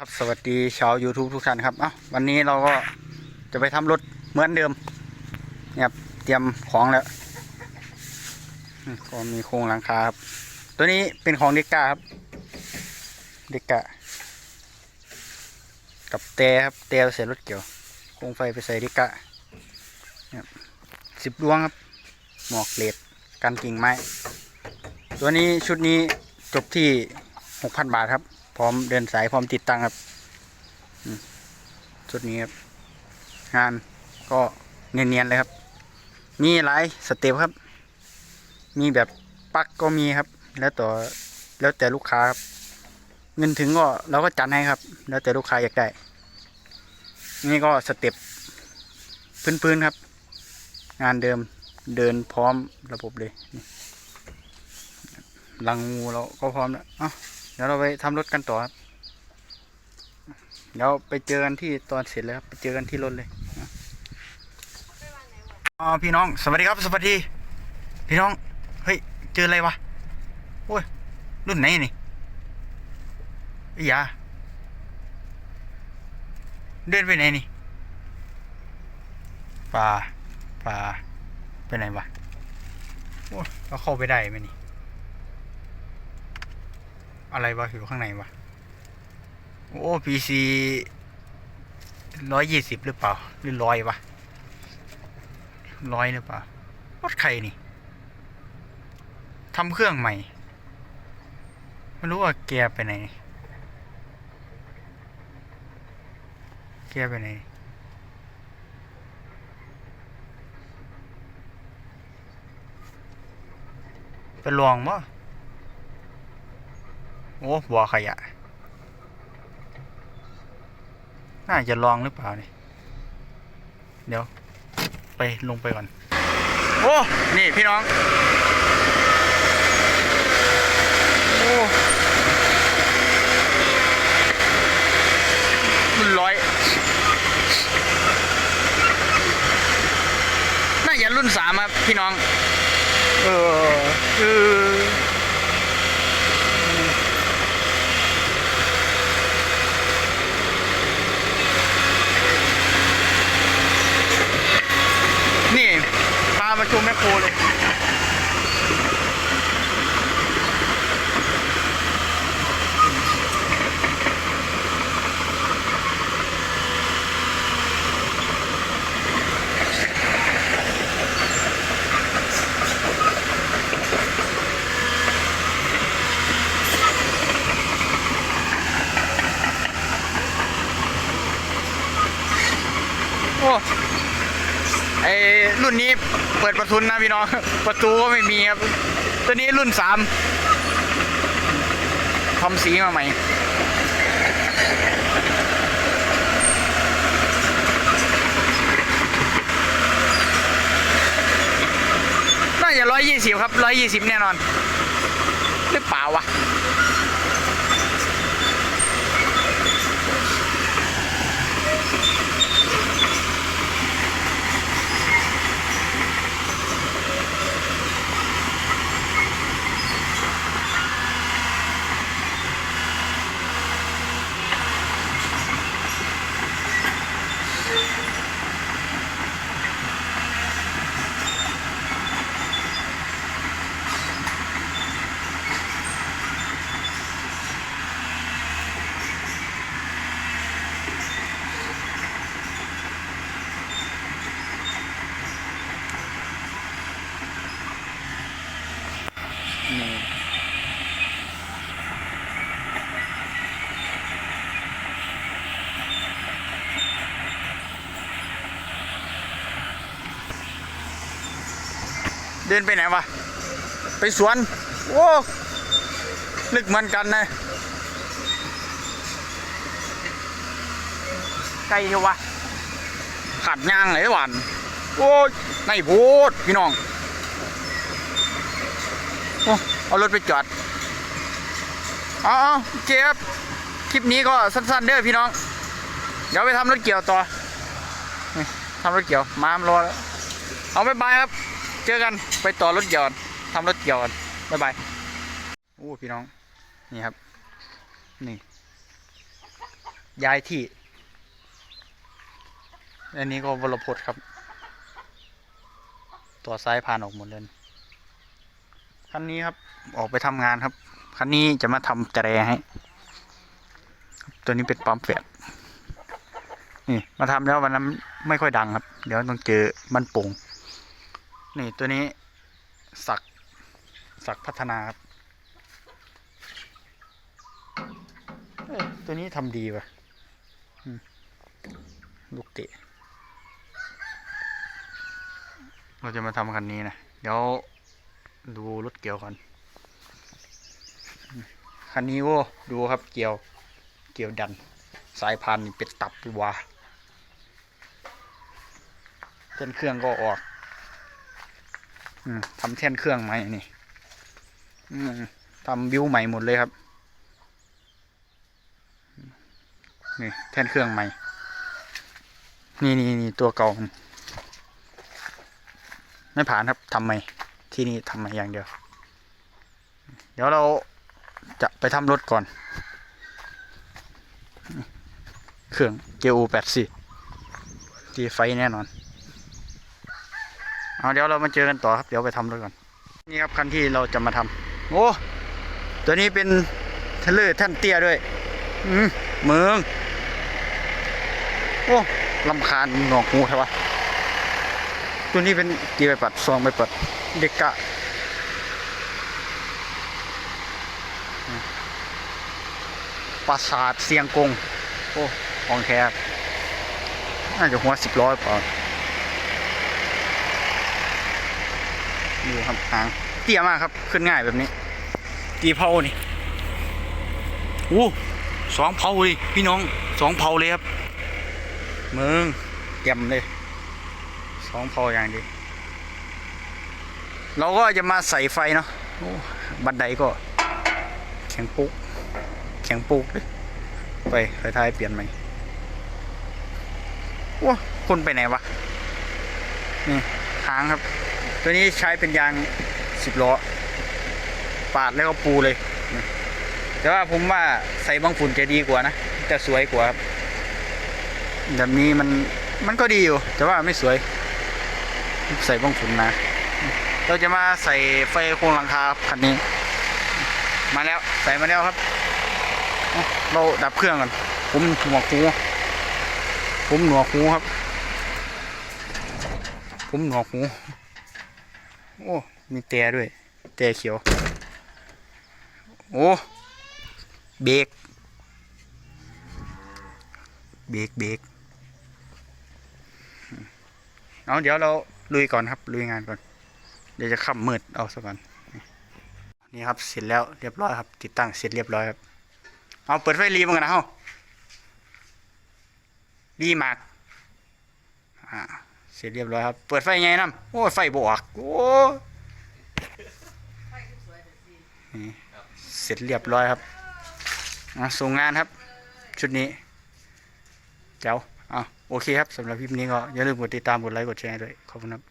ครับสวัสดีชาว YouTube ทุกท่านครับเอ้าวันนี้เราก็จะไปทำรถเหมือนเดิมเนี่ยครับเตรียมของแล้วก็มีโครงหลังคาครับ ตัวนี้เป็นของเด็กกาครับ เด็กกากับแต่ครับแต่ใส่รถเกี่ยวโครงไฟไปใส่เด็กกาเนี่ยสิบดวงครับ หมอกเลดกันกิ่งไม้ ตัวนี้ชุดนี้จบที่หกพันบาทครับ พร้อมเดินสายพร้อมติดตั้งครับชุดนี้ครับ งานก็เนียนๆเลยครับ มีหลายสเต็ปครับ มีแบบปักก็มีครับ แล้วต่อแล้วแต่ลูกค้าครับ เงินถึงก็เราก็จัดให้ครับ แล้วแต่ลูกค้าอยากได้ นี่ก็สเต็ปพื้นๆครับ งานเดิมเดินพร้อมระบบเลยลังงูเราก็พร้อมแล้วอ้า เดี๋ยวเราไปทำรถกันต่อครับ เดี๋ยวไปเจอกันที่ตอนเสร็จแล้วครับไปเจอกันที่รถเลยอ๋อพี่น้องสวัสดีครับสวัสดี พี่น้อง เฮ้ย เจออะไรวะโอ้ยรุ่นไหนนี่ไอ้ยาเดินไปไหนนี่ป่าป่าไปไหนวะโอ้ยเราเข้าไปได้ไหมนี่ อะไรวะอยู่ข้างในวะโอ้พีซีร้อยยี่สิบหรือเปล่า หรือร้อยวะร้อยหรือเปล่ารถใครนี่ทำเครื่องใหม่ไม่รู้ว่าแกไปไหนแกไปไหนไปลองมั้ โอ้บ่อขยะ น่าจะลองหรือเปล่านี่ เดี๋ยว ไปลงไปก่อน โอ้ นี่พี่น้อง โอ้รุ่นร้อย น่าจะรุ่นสามครับพี่น้อง เออเออ นี่พามาชมแมคโครเลย โอ้ ไอรุ่นนี้เปิดประทุนนะพี่น้อง ประตูก็ไม่มีครับ ตัวนี้รุ่นสามทำสีมาใหม่น่าจะร้อยยี่สิบครับร้อยยี่สิบแน่นอน เดินไปไหนวะ ไปสวน โอ้ลึกเหมือนกันนะไกลเชียววะขัดย่างไหนหวานโอ้ยในโพดพี่น้องโอ้เอารถไปจอดเอาเอาโอเคครับคลิปนี้ก็สั้นๆเด้อพี่น้อง เดี๋ยวไปทำรถเกี่ยวต่อทำรถเกี่ยว มามรอแล้ว เอาบายบายครับ เจอกันไปต่อรถยอนทำรถยวกันบายบายโอ้พี่น้อง นี่ครับ นี่ย้ายที่ อันนี้ก็วรพจน์ครับ ตัวซ้ายผ่านออกหมดเลยคันนี้ครับออกไปทำงานครับ คันนี้จะมาทำแตรให้ตัวนี้เป็นปั๊มแฟดนี่มาทำแล้ววันนั้นไม่ค่อยดังครับ เดี๋ยวต้องเจอมันป่ง นี่ตัวนี้สักสักพัฒนาครับตัวนี้ทำดีว่ะลูกเตะ เราจะมาทำคันนี้นะ เดี๋ยวดูรถเกี่ยวก่อน คันนี้โอ้ดูครับเกี่ยว เกี่ยวดัน สายพานนี่เป็นตับวาเท่นเครื่องก็ออก ทำแท่นเครื่องใหม่นี่ทำบิวใหม่หมดเลยครับ นี่แท่นเครื่องใหม่ นี่นี่นี่ตัวเก่า ไม่ผ่านครับทำใหม่ ที่นี่ทำใหม่อย่างเดียว เดี๋ยวเราจะไปทำรถก่อน เครื่องเกียร์แปดสี่ที่ไฟแน่นอน เอาเดี๋ยวเรามาเจอกันต่อครับ เดี๋ยวไปทำรถก่อน นี่ครับคันที่เราจะมาทำโอ้ ตัวนี้เป็นเทเลอร์ท่านเตี้ยด้วย อืมเมือง โอ้ลำคาญหนวกหูใช่ปะตัวนี้เป็นกี่ใบปัดซองใบปัดเด็กกะปราสาทเสียงกง โอ้ ของแคบน่าจะหัวสิบร้อยเปล่า ดูครับหางเตี้ยมากครับ ขึ้นง่ายแบบนี้กี่เผานี่โอ้สองเผาเลยพี่น้องสองเผาเลยครับเมืองเต็มเลยสองพออย่างดีเราก็จะมาใส่ไฟเนาะบันไดก็ แข็งปุ๊กแข็งปุ๊กเลยไปไฟท้ายเปลี่ยนใหม่ว้าคนไปไหนวะนี่หางครับ ตัวนี้ใช้เป็นยางสิบล้อ ปาดแล้วก็ปูเลย แต่ว่าผมว่าใส่บางฝุ่นจะดีกว่านะ จะสวยกว่าครับแบบนี้มันมันก็ดีอยู่ แต่ว่าไม่สวย ใส่บ้องฝุ่นมาเราจะมาใส่ไฟโครงหลังคาคันนี้ มาแล้วใส่มาแล้วครับ เราดับเครื่องก่อน ผมหนวกหูผมหนวกหูครับ ผมหนวกหู โอ้ มีแต่ด้วย แต่เขียว โอ้ เบรก เบรกเบรกเอาเดี๋ยวเราลุยก่อนครับ ลุยงานก่อน เดี๋ยวจะขับมืดเอาซะก่อน นี่ครับ เสร็จแล้วเรียบร้อยครับ ติดตั้งเสร็จเรียบร้อยครับ เอาเปิดไฟรีมันกันนะเฮารีมาก อ่า เสร็จเรียบร้อยครับ เปิดไฟไงน้ำโอ้ยไฟบวกโอ้เสร็จเรียบร้อยครับส่งงานครับ ชุดนี้ เจ้าอะโอเคครับสำหรับคลิปนี้ก็อย่าลืมกดติดตามกดไลค์กดแชร์ด้วยขอบคุณครับ